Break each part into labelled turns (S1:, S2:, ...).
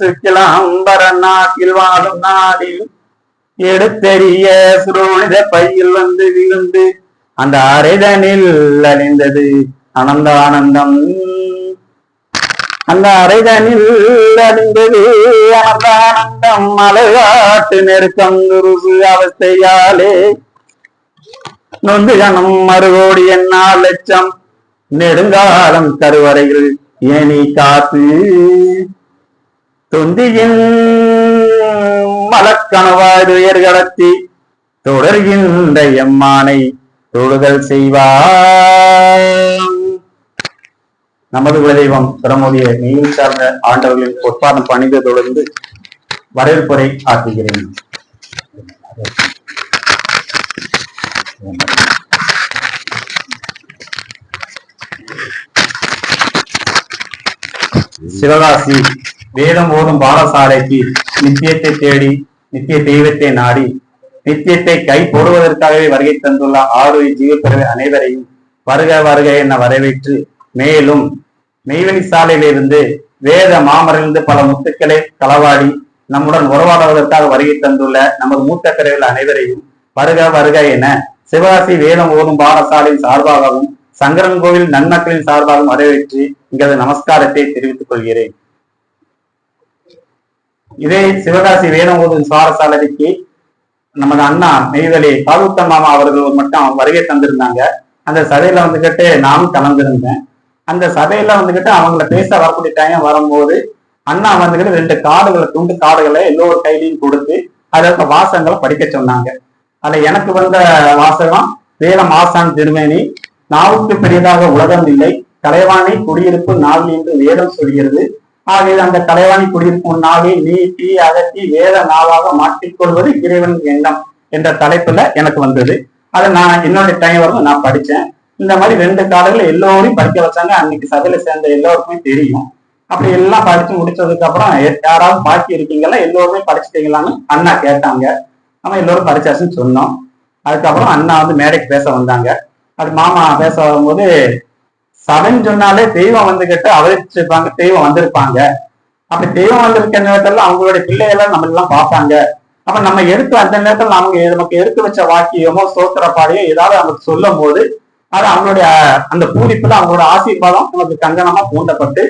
S1: சுக்கிலாம்பர நாட்டில் வாழும் நாடில் எடுத்தெறிய சுரோனித பையில் வந்து விழுந்து அந்த அரைதனில் அணிந்தது அனந்த ஆனந்தம். அந்த அரைதனில் அணிந்தது அனந்த ஆனந்தம். மலையாட்டு நெருக்கம் குருசு அவஸ்தையாலே நொந்து கணம் மறுகோடி எண்ணா லட்சம் நெடுங்காலம் கருவறையில் ஏனி காத்து தொந்தியின் மலக்கணவாய் உயர் தொடர்கின்ற எம்மானை தொழுதல் செய்வார். நமது குலதெய்வம் பிரமுடைய நீல் சார்ந்த ஆண்டவர்களின் பொற்பாதம் பணிந்து தொடர்ந்து வரவேற்புரை ஆற்றுகிறேன் சிவகாசி வேதம் ஓதும் பாலசாலைக்கு நித்தியத்தை தேடி நித்திய தெய்வத்தை நாடி நித்தியத்தை கை போடுவதற்காகவே வருகை தந்துள்ள ஆறு ஜீவப்பிறவை அனைவரையும் வருக வருக என வரவேற்று மேலும் மெய்வெளி சாலையிலிருந்து வேத மாமரிலிருந்து பல முத்துக்களை களவாடி நம்முடன் உறவாடுவதற்காக வருகை தந்துள்ள நமது மூத்த பிறவில் அனைவரையும் வருக வருக என சிவகாசி வேதம் ஓதும் பாடசாலையின் சார்பாகவும் சங்கரன் கோவில் நன்மக்களின் சார்பாக வரவேற்று இங்கது நமஸ்காரத்தை தெரிவித்துக் கொள்கிறேன். இதே சிவகாசி வேதம் சுவாரசாலதிக்கு நமது அண்ணா நெய்தலி பாதுத்த மாமா அவர்கள் மட்டும் வருகை தந்திருந்தாங்க. அந்த சபையில வந்துகிட்டு நானும் கலந்திருந்தேன். அந்த சபையில வந்துகிட்டு அவங்கள பேச வரக்கூடிய டைம் வரும்போது அண்ணா வந்துகிட்டு ரெண்டு காடுகளை துண்டு காடுகளை எல்லோரு கையிலையும் கொடுத்து அதற்கு வாசகங்களை படிக்க சொன்னாங்க. அதுல எனக்கு வந்த வாசகம் வேலம் ஆசான் திருமேனி நாவுக்கு பெரியதாக உலகம் இல்லை. கலைவாணி குடியிருப்பு நாள் என்று வேதம் சொல்கிறது. ஆகவே அந்த கலைவாணி குடியிருக்கும் நாளை நீட்டி அகற்றி வேத நாளாக மாற்றிக்கொள்வது இறைவன் எண்ணம் என்ற தலைப்புல எனக்கு வந்தது. அதை நான் என்னோட டைம் வரும் நான் படித்தேன் இந்த மாதிரி ரெண்டு காலங்களில் எல்லோரையும் படிக்க வச்சாங்க. அன்னைக்கு சபையில சேர்ந்த எல்லோருக்குமே தெரியும். அப்படி எல்லாம் படிச்சு முடிச்சதுக்கு அப்புறம் யாராவது பாக்கி இருக்கீங்களா? எல்லோருமே படிச்சுட்டீங்களான்னு அண்ணா கேட்டாங்க. நம்ம எல்லோரும் படிச்சாச்சுன்னு சொன்னோம். அதுக்கப்புறம் அண்ணா வந்து மேடைக்கு பேச வந்தாங்க. அது மாமா பேச வரும்போது சடன் சொன்னாலே தெய்வம் வந்துகிட்டு அவதிச்சிருப்பாங்க தெய்வம் வந்திருப்பாங்க. அப்படி தெய்வம் வந்திருக்க நேரத்துல அவங்களுடைய பிள்ளைகளை நம்ம எல்லாம் பார்ப்பாங்க. அப்ப நம்ம எடுத்து அந்த நேரத்துல அவங்க நமக்கு எடுத்து வச்ச வாக்கியமோ சோத்திர பாடியோ ஏதாவது நமக்கு சொல்லும் போது அது அவங்களுடைய அந்த பூரிப்புல அவங்களோட ஆசீர்வாதம் நமக்கு கங்கணமா பூண்டப்பட்டு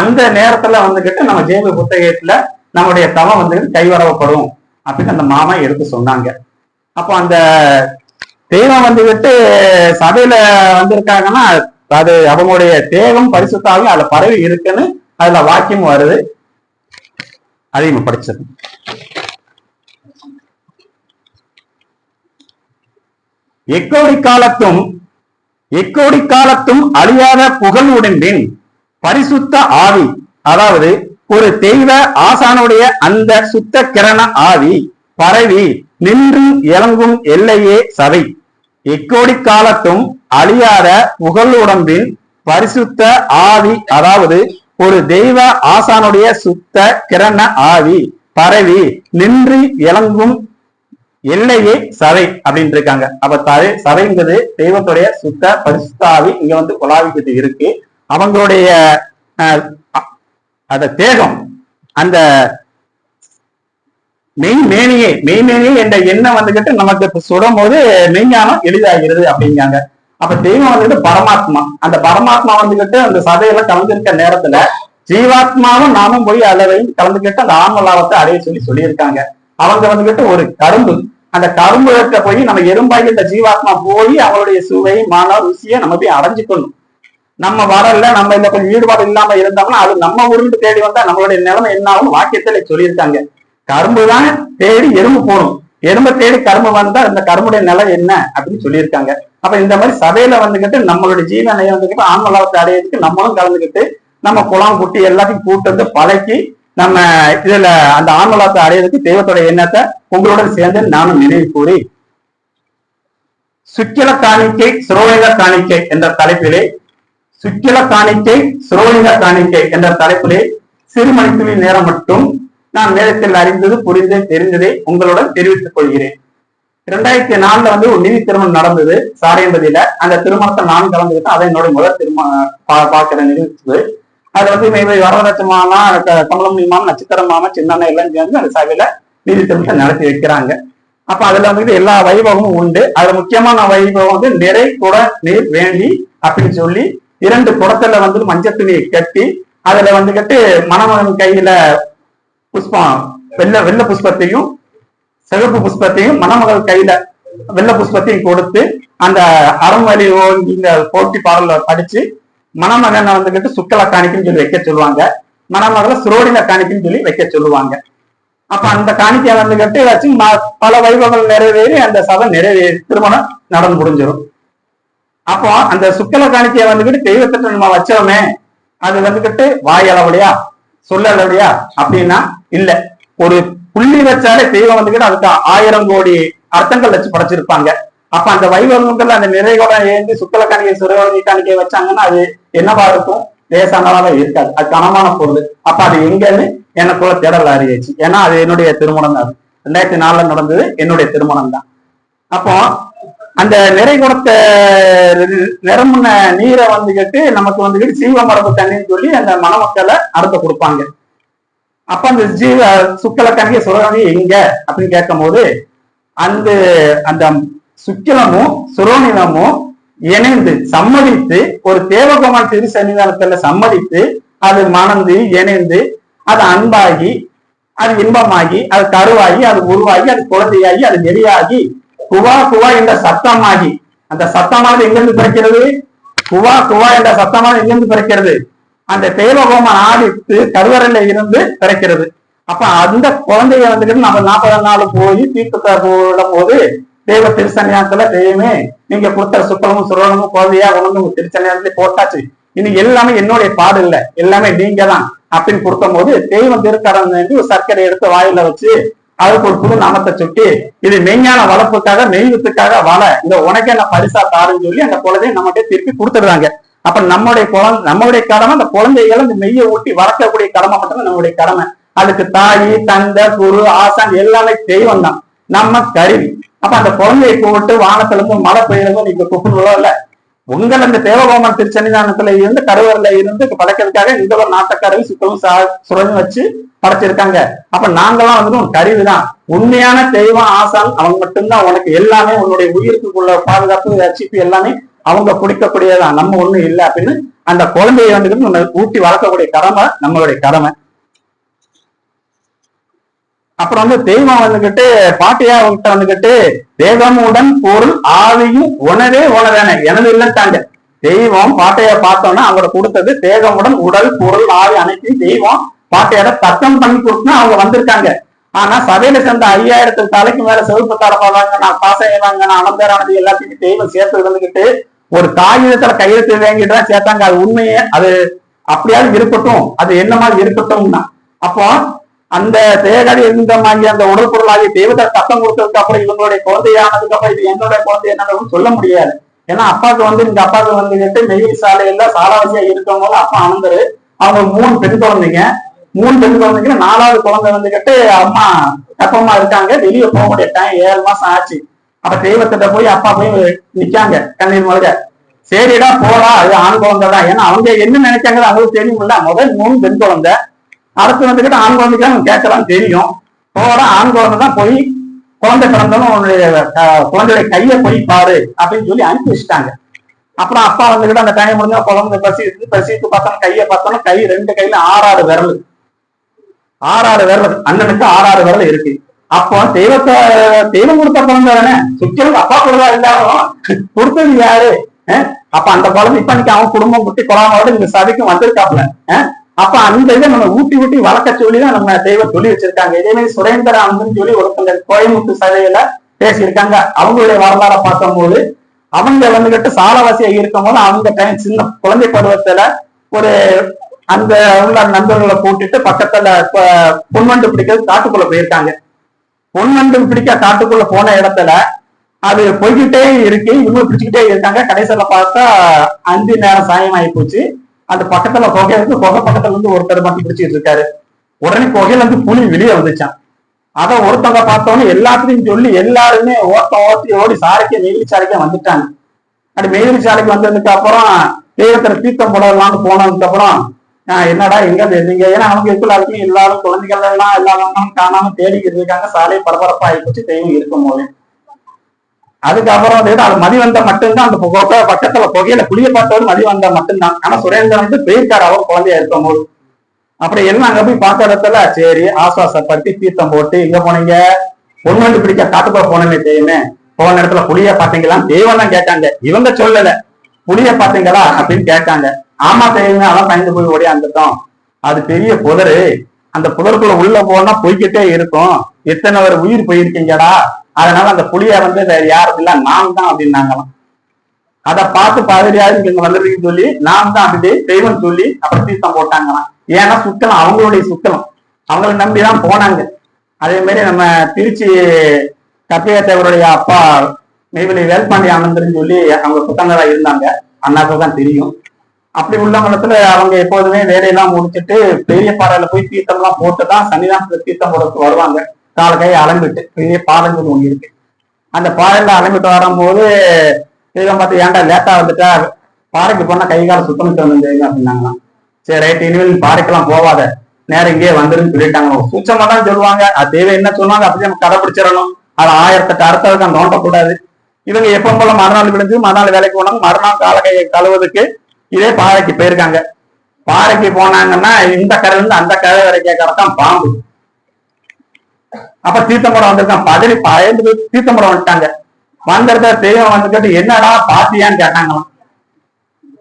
S1: அந்த நேரத்துல வந்துகிட்டு நம்ம ஜெய்வ புத்தகத்துல நம்முடைய தவம் வந்து கைவரவப்படும் அப்படின்னு அந்த மாமா எடுத்து சொன்னாங்க. அப்போ அந்த தெய்வம் வந்துகிட்டு சபையில வந்திருக்காங்கன்னா அது அவங்களுடைய தேகம் பரிசுத்தாவும் அதுல பரவி இருக்குன்னு அதுல வாக்கியம் வருது. அதையும் படிச்சது எக்கோடி காலத்தும் எக்கோடி காலத்தும் அழியாத புகழ் உடம்பின் பரிசுத்த ஆவி. அதாவது ஒரு தெய்வ ஆசானுடைய அந்த சுத்த கிரண ஆவி பரவி நின்று இறங்கும் எல்லையே சபை. இக்கோடி காலத்தும் அழியாத புகழ் உடம்பின் பரிசுத்த ஆவி அதாவது ஒரு தெய்வ ஆசானுடைய சுத்த கிரண ஆவி பரவி நின்று இறங்கும் எல்லையே சபை அப்படின்னு இருக்காங்க. அப்ப தலை சபைங்கிறது தெய்வத்துடைய சுத்த பரிசுத்த ஆவி இங்க வந்து உலாவிக்கிட்டு இருக்கு. அவங்களுடைய அஹ், அ- அந்த மெய் மேனியே மெய்மேனியே மெய்மேனியே என்ற எண்ணம் வந்துகிட்டு நமக்கு சுடும் போது மெய்ஞானம் எளிதாகிறது அப்படிங்காங்க அப்ப தெய்வம் வந்துட்டு பரமாத்மா. அந்த பரமாத்மா வந்துகிட்டு அந்த சதையில கலந்துருக்க நேரத்துல ஜீவாத்மாவும் நாமும் போய் அளவையும் கலந்துக்கிட்டு அந்த ஆன்ம லாபத்தை அடைய சொல்லி சொல்லியிருக்காங்க. அவங்க வந்துகிட்டு ஒரு கரும்பு. அந்த கரும்பு இருக்க போய் நம்ம எறும்பாகி இந்த ஜீவாத்மா போய் அவங்களுடைய சுவை மன ருசியை நம்ம போய் அடைஞ்சுக்கணும். நம்ம வரல நம்ம இந்த கொஞ்சம் ஈடுபாடு இல்லாம இருந்தோம்னா அது நம்ம உருண்டு தேடி வந்தா நம்மளுடைய நிலைமை என்ன ஆகும் வாக்கியத்துல சொல்லியிருக்காங்க. கரும்பு தான் தேடி எறும்பு போகணும். எறும்பை தேடி கரும்பு வந்தா இந்த கரும்புடைய நிலை என்ன அப்படின்னு சொல்லியிருக்காங்க. அப்ப இந்த மாதிரி சபையில வந்துகிட்டு நம்மளுடைய ஜீவனையை வந்துகிட்டு ஆன்மலாபத்தை அடையிறதுக்கு நம்மளும் கலந்துக்கிட்டு நம்ம குளம் குட்டி எல்லாத்தையும் கூட்டு வந்து பழக்கி நம்ம இதுல அந்த ஆன்மலாபத்தை அடையிறதுக்கு தெய்வத்தோட எண்ணத்தை உங்களுடன் சேர்ந்து நானும் நினைவு கூறி. சுக்கில காணிக்கை சுரோலிங்க காணிக்கை என்ற தலைப்பிலே சுக்கில காணிக்கை சுரோலிங்க காணிக்கை என்ற தலைப்பிலே சிறுமணித்துளி நேரம் மட்டும் நான் வேதத்தில் அறிந்தது புரிந்து தெரிந்ததை உங்களுடன் தெரிவித்துக் கொள்கிறேன். இரண்டாயிரத்தி நாலுல வந்து ஒரு நிதி திருமணம் நடந்தது. சாரியம்பதியில அந்த திருமணத்தை நான் கலந்துக்கிட்டேன் அதை என்னோட முதல் திருமணம் பா- பார்க்கிற நிகழ்ச்சி அது வந்து இவை வரதட்ச மாமா நட்சத்திரமான மாமா மாமா சின்ன எல்லாம் சேர்ந்து அந்த சபையில நிதி திருமணத்தை நடத்தி வைக்கிறாங்க. அப்ப அதுல வந்துட்டு எல்லா வைபவமும் உண்டு. அதுல முக்கியமான வைபவம் வந்து நிறை குட நீர் வேண்டி அப்படின்னு சொல்லி இரண்டு குடத்துல வந்து மஞ்சள் துணியை கட்டி அதுல வந்துகிட்டு மணமகன் கையில புஷ்பம். வெள்ளை வெள்ள புஷ்பத்தையும் சிகப்பு புஷ்பத்தையும் மணமகள் கையில வெள்ள புஷ்பத்தையும் கொடுத்து அந்த அறமொழி இந்த போட்டி பாடல படிச்சு மணமகனை வந்துகிட்டு சுக்கல காணிக்குன்னு சொல்லி வைக்க சொல்லுவாங்க. மணமகளை சுரோடில காணிக்கைன்னு சொல்லி வைக்க சொல்லுவாங்க. அப்ப அந்த காணிக்கையை வந்துகிட்டு வச்சு ம- பல வைபவங்கள் நிறைவேறி அந்த சபை நிறைவேறி திருமணம் நடந்து முடிஞ்சிடும். அப்போ அந்த சுக்கல காணிக்கையை வந்துகிட்டு தெய்வத்திட்ட நம்ம வச்சோமே. அது வந்துகிட்டு வாய் அளவுலையா சொல்ல அப்படின்னா இல்ல. ஒரு புள்ளி வச்சாலே தெய்வம் வந்துகிட்டு அதுக்கு ஆயிரம் கோடி அர்த்தங்கள் வச்சு படைச்சிருப்பாங்க. அப்ப அந்த வைபவங்கள் அந்த நிறைவோட ஏந்து சுக்கல காணிக்கை சுரவணி காணிக்கை வச்சாங்கன்னா அது என்னவா இருக்கும் லேசானதாக இருக்காது. அது கனமான பொருள். அப்ப அது எங்கன்னு எனக்குள்ள தேடல் அறியாச்சு ஏன்னா அது என்னுடைய திருமணம் தான் அது. ரெண்டாயிரத்தி நாலுல நடந்தது என்னுடைய திருமணம் தான். அப்போ அந்த நிறை கொடுத்த நீரை வந்துகிட்டு நமக்கு வந்துகிட்டு சீவ மரபு தண்ணின்னு சொல்லி அந்த மணமக்களை அறுத்த கொடுப்பாங்க. அப்ப அந்த ஜீவ சுக்கல கணிகை எங்க? அப்படின்னு கேட்கும் போது அந்த அந்த சுக்கிலமும் சுரோனிலமும் இணைந்து சம்மதித்து ஒரு தேவகுமார் திரு சன்னிதானத்துல சம்மதித்து அது மணந்து இணைந்து அது அன்பாகி அது இன்பமாகி அது கருவாகி அது உருவாகி அது குழந்தையாகி அது நெறியாகி குவா குவா என்ற சத்தமாகி. அந்த சத்தமானது எங்கிருந்து பிறக்கிறது? குவா குவா என்ற சத்தமானது எங்கிருந்து பிறக்கிறது? அந்த தேவகோமன் ஆடித்து கருவறையில இருந்து பிறக்கிறது. அப்ப அந்த குழந்தைய வந்துட்டு நம்ம நாற்பது நாள் போய் தீர்த்தத்தை போடும் போது தெய்வ திருச்சன்னியாசத்துல தெய்வமே நீங்க கொடுத்த சுத்தமும் சுரணமும் குழந்தையா உணர்ந்து உங்க போட்டாச்சு. இனி எல்லாமே என்னுடைய பாடு இல்ல. எல்லாமே நீங்க தான் அப்படின்னு கொடுக்கும் போது தெய்வம் திருக்கடன் ஒரு சர்க்கரை எடுத்து வாயில வச்சு அதுக்கு ஒரு புது நாமத்தை சுட்டி இது மெய்ஞான வளர்ப்புக்காக மெய்வத்துக்காக வாழ. இந்த உனக்கே நான் பரிசா தாருன்னு சொல்லி அந்த குழந்தைய நம்மகிட்ட திருப்பி கொடுத்துடுறாங்க. அப்ப நம்முடைய குழந்தை நம்மளுடைய கடமை அந்த குழந்தைகளை இந்த மெய்யை ஊட்டி வளர்க்கக்கூடிய கடமை மட்டும்தான் நம்மளுடைய கடமை. அதுக்கு தாய் தந்தை குரு ஆசான் எல்லாமே தெய்வம் தான் நம்ம கருவி. அப்ப அந்த குழந்தையை கூப்பிட்டு வானத்துல இருந்து மழை பெய்யறதும் நீங்க கூப்பிடுறதோ இல்ல. உங்கள் அந்த தேவகோமன் திருச்சன்னிதானத்துல இருந்து கருவறையில இருந்து படைக்கிறதுக்காக இந்த ஒரு நாட்டக்கருவி சுத்தமும் சுரஞ்சு வச்சு படைச்சிருக்காங்க. அப்ப நாங்கெல்லாம் வந்து உன் கருவி தான் உண்மையான தெய்வம் ஆசான் அவன் மட்டும்தான். உனக்கு எல்லாமே உன்னுடைய உயிருக்குள்ள பாதுகாப்பு ரட்சிப்பு எல்லாமே அவங்க குடிக்கக்கூடியதான் நம்ம ஒண்ணும் இல்லை அப்படின்னு அந்த குழந்தையை வந்துட்டு உன்னை ஊட்டி வளர்க்கக்கூடிய கடமை நம்மளுடைய கடமை. அப்புறம் வந்து தெய்வம் வந்துகிட்டு பாட்டியா அவங்ககிட்ட வந்துகிட்டு தேவமுடன் பொருள் ஆவியும் உணவே உணவேன. எனது இல்லைட்டாங்க தெய்வம் பாட்டையா பார்த்தோம்னா அவங்க கொடுத்தது தேகமுடன் உடல் பொருள் ஆவி அனைத்தையும் தெய்வம் பாட்டையோட தத்தம் பண்ணி கொடுத்துனா அவங்க வந்திருக்காங்க. ஆனா சபையில சேர்ந்த ஐயாயிரத்து தலைக்கு மேல செவப்பு தரப்பாங்க நான் பாசையை நான் அலந்தாரானது எல்லாத்தையும் தெய்வம் சேர்த்து வந்துகிட்டு ஒரு காகிதத்துல கையெழுத்து வாங்கிட்டு தான் சேர்த்தாங்க அது உண்மையே அது அப்படியாவது இருக்கட்டும். அது என்ன மாதிரி இருக்கட்டும்னா அப்போ அந்த தேகடி இருந்த மாதிரி அந்த உடல் பொருளாகிய தெய்வத்தை சத்தம் கொடுத்ததுக்கு அப்புறம் இவங்களுடைய குழந்தையானதுக்கு அப்புறம் இது என்னுடைய குழந்தை என்னன்னு சொல்ல முடியாது. ஏன்னா அப்பாவுக்கு வந்து இந்த அப்பாவுக்கு வந்துகிட்டு மெயில் சாலையில சாலாவசியா இருக்கவங்களும் அப்பா அனந்தரு அவங்க மூணு பெண் குழந்தைங்க. மூணு பெண் குழந்தைங்க நாலாவது குழந்தை வந்துகிட்டு அம்மா கப்பமா இருக்காங்க. வெளியே போக முடிய டைம் ஏழு மாசம் ஆச்சு. அப்ப தெய்வத்திட்ட போய் அப்பா போய் நிக்காங்க கண்ணீர் மல்க சரிடா போடா அது ஆண் குழந்தை தான். ஏன்னா அவங்க என்ன நினைச்சாங்க அவங்களுக்கு தெரியுமில்ல முதல் மூணு பெண் குழந்தை. அடுத்து வந்துகிட்ட ஆண் குழந்தைக்கு அவங்க கேட்கலாம் தெரியும். போடா ஆண் குழந்தை தான் போய் குழந்தை பிறந்தாலும் உன்னுடைய குழந்தையுடைய கையை போய் பாரு அப்படின்னு சொல்லி அனுப்பி வச்சுட்டாங்க. அப்புறம் அப்பா வந்துகிட்டு அந்த டைம் முடிஞ்சா குழந்தை பசி இருந்து பசித்து பார்த்தோம் கையை பார்த்தோம் கை ரெண்டு கையில ஆறாறு விரல். ஆறாறு விரல். அண்ணனுக்கு ஆறாறு விரல் இருக்கு. அப்போ தெய்வத்தை தெய்வம் கொடுத்த குழந்தை தானே? சுற்றிலும் அப்பா கொடுத்தா இருந்தாலும் கொடுத்தது யாரு? அப்ப அந்த குழந்தை இப்ப இன்னைக்கு அவன் குடும்பம் குட்டி குழாமோட இந்த சபைக்கும் வந்திருக்காப்ல அப்ப அந்த இதை நம்ம ஊட்டி ஊட்டி வளர்க்க சொல்லி தான் நம்ம தெய்வம் சொல்லி வச்சிருக்காங்க. இதே மாதிரி சுரேந்திர சொல்லி ஒருத்தங்க கோயம்புத்தூர் சபையில பேசியிருக்காங்க. அவங்களுடைய வரலாறை பார்க்கும்போது அவங்க வந்துகிட்டு சாலவாசியா இருக்கும் போது அவங்க டைம் சின்ன குழந்தை பருவத்துல ஒரு அந்த உள்ள நண்பர்களை கூட்டிட்டு பக்கத்துல பொன்வண்டு பிடிக்கிறது காட்டுக்குள்ள போயிருக்காங்க. பொன்வண்டு பிடிக்க காட்டுக்குள்ள போன இடத்துல அது போய்கிட்டே இருக்கு. இவங்க பிடிச்சுக்கிட்டே இருக்காங்க. கடைசியில பார்த்தா அஞ்சு நேரம் சாயம் ஆகி போச்சு. அந்த பக்கத்துல புகை இருந்து புகை பக்கத்துல இருந்து ஒருத்தர் மட்டும் பிடிச்சிட்டு இருக்காரு. உடனே புகையில இருந்து புலி வெளியே வந்துச்சான் அத ஒருத்தவங்க பார்த்தோன்னே எல்லாத்தையும் சொல்லி எல்லாருமே ஓத்த ஓட்டி ஓடி சாரைக்கு நெய்லி சாரைக்கு வந்துட்டாங்க. அப்படி நெய்லி சாலைக்கு வந்ததுக்கு அப்புறம் தெய்வத்துல தீர்த்தம் போடலாம்னு போனதுக்கு அப்புறம் என்னடா எங்க இருந்தீங்க ஏன்னா நமக்கு இருக்குள்ள எல்லாரும் குழந்தைகள் எல்லாம் எல்லாரும் காணாம தேடிக்கிட்டு இருக்காங்க. சாலை பரபரப்பா ஆயிப்போச்சு தெய்வம் இருக்கும் போது. அதுக்கப்புறம் வந்து அது மதிவந்த மட்டும்தான் அந்த புகை பக்கத்துல புகையில புளிய பார்த்தவர் மதிவந்த மட்டும்தான். ஆனா சுரேந்திரன் வந்து போயிருக்காரு அவர் குழந்தையா இருக்கும் போது. அப்புறம் என்ன அங்க போய் பார்த்த இடத்துல சரி ஆசுவாசப்படுத்தி தீர்த்தம் போட்டு எங்க போனீங்க. பொண்ணு பிடிக்க காட்டுக்குள்ள போனமே தெரியுமே. போன இடத்துல புளிய பாத்தீங்களா தெய்வம் தான் கேட்டாங்க. இவங்க சொல்லல. புளிய பாத்தீங்களா அப்படின்னு கேட்டாங்க. ஆமா தெரியுங்க அதான் பயந்து போய் ஓடியாந்துட்டோம் அது பெரிய புதரு. அந்த புதருக்குள்ள உள்ள போனா போய்கிட்டே இருக்கும். எத்தனை ஒரு உயிர் போயிருக்கீங்கடா? அதனால அந்த புளிய வந்து வேற யாரும் இல்ல நான் தான் அப்படின்னாங்களாம். அதை பார்த்து பாதிரியாரு இங்க வந்துருக்கீங்கன்னு சொல்லி நான் தான் அப்படி தெய்வம் சொல்லி அப்புறம் தீர்த்தம் போட்டாங்களாம். ஏன்னா சுத்தலம் அவங்களுடைய சுத்தலம். அவங்களை நம்பிதான் போனாங்க. அதே மாதிரி நம்ம திருச்சி கப்பையத்தேவருடைய அப்பா நெய்வேலி வேல்பாண்டி ஆனந்தர்னு சொல்லி அவங்க சுத்தங்களா இருந்தாங்க. அண்ணாக்கு தான் தெரியும். அப்படி உள்ளவங்களத்துல அவங்க எப்போதுமே வேலையெல்லாம் முடிச்சிட்டு பெரிய பாறையில போய் தீர்த்தம் எல்லாம் போட்டு தான் சன்னிதானத்துல தீர்த்தம் போடுறதுக்கு வருவாங்க. கால கையை அலம்பிட்டு பெரிய பாறைன்னு ஒண்ணு இருக்கு. அந்த பாறையில அலம்பிட்டு வரும்போது தெய்வம் பார்த்து ஏன்டா லேட்டா வந்துட்டா? பாறைக்கு போனா கை கால சுத்தமிட்டு வந்து அப்படின்னாங்களாம். சரி ரைட் இனிமேல் பாறைக்கெல்லாம் போவாத. நேரம் இங்கேயே வந்துருன்னு சொல்லிட்டாங்க. சூச்சமா தான் சொல்லுவாங்க. அது தெய்வம் என்ன சொல்லுவாங்க அப்படி நம்ம கடைபிடிச்சிடணும் அது ஆயிரத்தெட்டு அர்த்தம் நோண்டக்கூடாது. இவங்க எப்போ போல மறுநாள் விழுந்து மறுநாள் வேலைக்கு போனாங்க. மறுநாள் கால கையை கழுவுறதுக்கு இதே பாறைக்கு போயிருக்காங்க. பாறைக்கு போனாங்கன்னா இந்த கரையில இருந்து அந்த கரை வரைக்கும் கரெக்டான் பாம்பு. அப்ப தீர்த்தம்பரம் வந்திருக்கான். பதறி பயந்து தீர்த்தம்பரம் வந்துட்டாங்க. வந்திருக்க தெய்வம் வந்துக்கிட்டு என்னடா பாத்தியான்னு கேட்டாங்களாம்.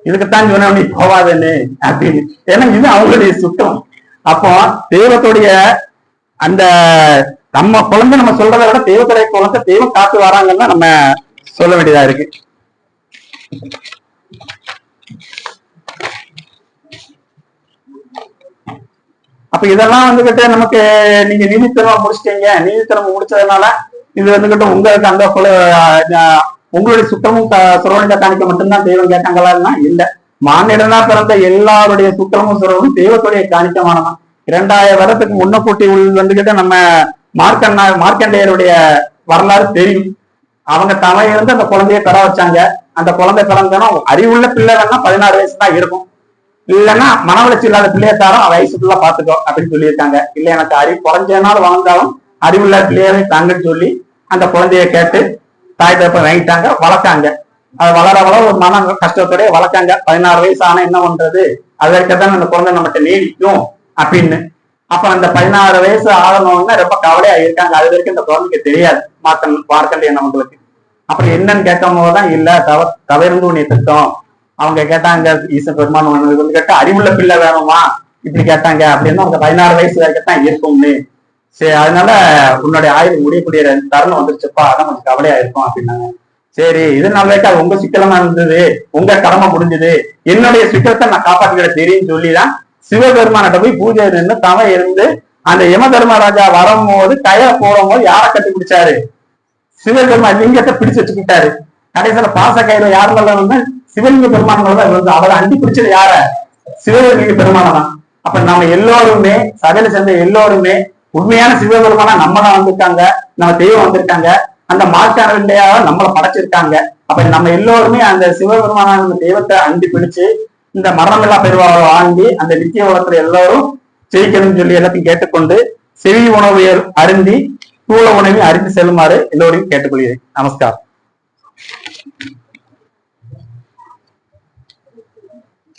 S1: இதுக்குத்தான் சொன்ன நீ போவாதுன்னு அப்படின்னு. ஏன்னா இது அவங்களுடைய சுத்தம். அப்போ தெய்வத்துடைய அந்த நம்ம குழந்தை நம்ம சொல்றதை விட தெய்வத்துடைய குழந்தை தெய்வம் காத்து வராங்கன்னா நம்ம சொல்ல வேண்டியதா இருக்கு. அப்ப இதெல்லாம் வந்துகிட்டு நமக்கு நீங்க நீதித்திறமை முடிச்சிட்டீங்க. நீதித்திறமை முடிச்சதுனால இது வந்துகிட்டு உங்களுக்கு அந்த குல- உங்களுடைய சுத்தமும் சுரவணிக்க காணிக்க மட்டும்தான் தெய்வம் கேட்டாங்களான்னா இல்ல. மானிடனா பிறந்த எல்லாருடைய சுத்தமும் சுரவனும் தெய்வத்துடைய காணிக்கமானதான் இரண்டாயிரம் வருடத்துக்கு முன்ன கூட்டி உள்ள வந்துகிட்டு நம்ம மார்க்கண்ணா மார்க்கண்டேயருடைய வரலாறு தெரியும். அவங்க தலையிலிருந்து இருந்து அந்த குழந்தைய பெற வச்சாங்க. அந்த குழந்தை பிறந்தனா அறிவுள்ள பிள்ளை வேணா பதினாறு வயசு தான் இருக்கும். இல்லைன்னா மன வளர்ச்சி இல்லாத பிள்ளைய வயசு ஃபுல்லா பாத்துக்கோ அப்படின்னு சொல்லியிருக்காங்க. இல்ல எனக்கு அறிவு குறைஞ்ச நாள் வாழ்ந்தாலும் அறிவுள்ள பிள்ளையவே தாங்கன்னு சொல்லி அந்த குழந்தைய கேட்டு தாய் தப்ப வாங்கிட்டாங்க வளர்த்தாங்க. அது வளர வளர ஒரு மன கஷ்டத்தோடய வளர்த்தாங்க. பதினாறு வயசு ஆனா என்ன பண்றது? அது வரைக்கும் அந்த குழந்தை நம்மகிட்ட நீடிக்கும் அப்படின்னு. அப்ப அந்த பதினாறு வயசு ஆகணும்னா ரொம்ப கவலையா இருக்காங்க. அது வரைக்கும் இந்த குழந்தைக்கு தெரியாது. மார்க்கன் என்ன நம்மளுக்கு அப்புறம் என்னன்னு கேட்கும் போதுதான் இல்ல தவ தவிர்ந்து உன்னை திட்டம் அவங்க கேட்டாங்க ஈச பெருமான் ஒண்ணு வந்து கேட்டா அறிவுள்ள பிள்ளை வேணுமா? இப்படி கேட்டாங்க அப்படின்னா அவங்க பதினாறு வயசு வரைக்கும் தான் இருக்கும்னு. சரி அதனால உன்னுடைய ஆயுள் முடியக்கூடிய தருணம் வந்துருச்சுப்பா அதான் கொஞ்சம் கவலையா இருக்கும் அப்படின்னாங்க. சரி இது அது உங்க சிக்கலமா இருந்தது உங்க கடமை முடிஞ்சது என்னுடைய சிக்கலத்தை நான் காப்பாற்றிக்கிற தெரியும் சொல்லிதான் சிவபெருமானிட்ட போய் பூஜை நின்று தவம் இருந்து அந்த யம தர்மராஜா வரும்போது கய போடும்போது யாரை கட்டி பிடிச்சாரு? சிவபெருமான் லிங்கத்தை பிடிச்சு வச்சுக்கிட்டாரு. கடைசியில பாச கையில யாரு வந்து சிவலிங்க பெருமானங்கள் தான் வந்து அவரை அண்டி பிடிச்சது யார? சிவலிங்க பெருமானை தான். அப்ப நம்ம எல்லோருமே சபையில சேர்ந்த எல்லோருமே உண்மையான சிவபெருமானா நம்ம தான் வந்திருக்காங்க நம்ம தெய்வம் வந்திருக்காங்க அந்த மாற்றாண்டியாக நம்மளை படைச்சிருக்காங்க. அப்ப நம்ம எல்லோருமே அந்த சிவபெருமான தெய்வத்தை அண்டி பிடிச்சு இந்த மரணமில்லா பெருவாவை வாங்கி அந்த நித்திய உலகத்துல எல்லாரும் ஜெயிக்கணும்னு சொல்லி எல்லாத்தையும் கேட்டுக்கொண்டு செவி உணவு அருந்தி தூள உணவை அறிந்து செல்லுமாறு எல்லோரையும் கேட்டுக்கொள்கிறேன். நமஸ்காரம்.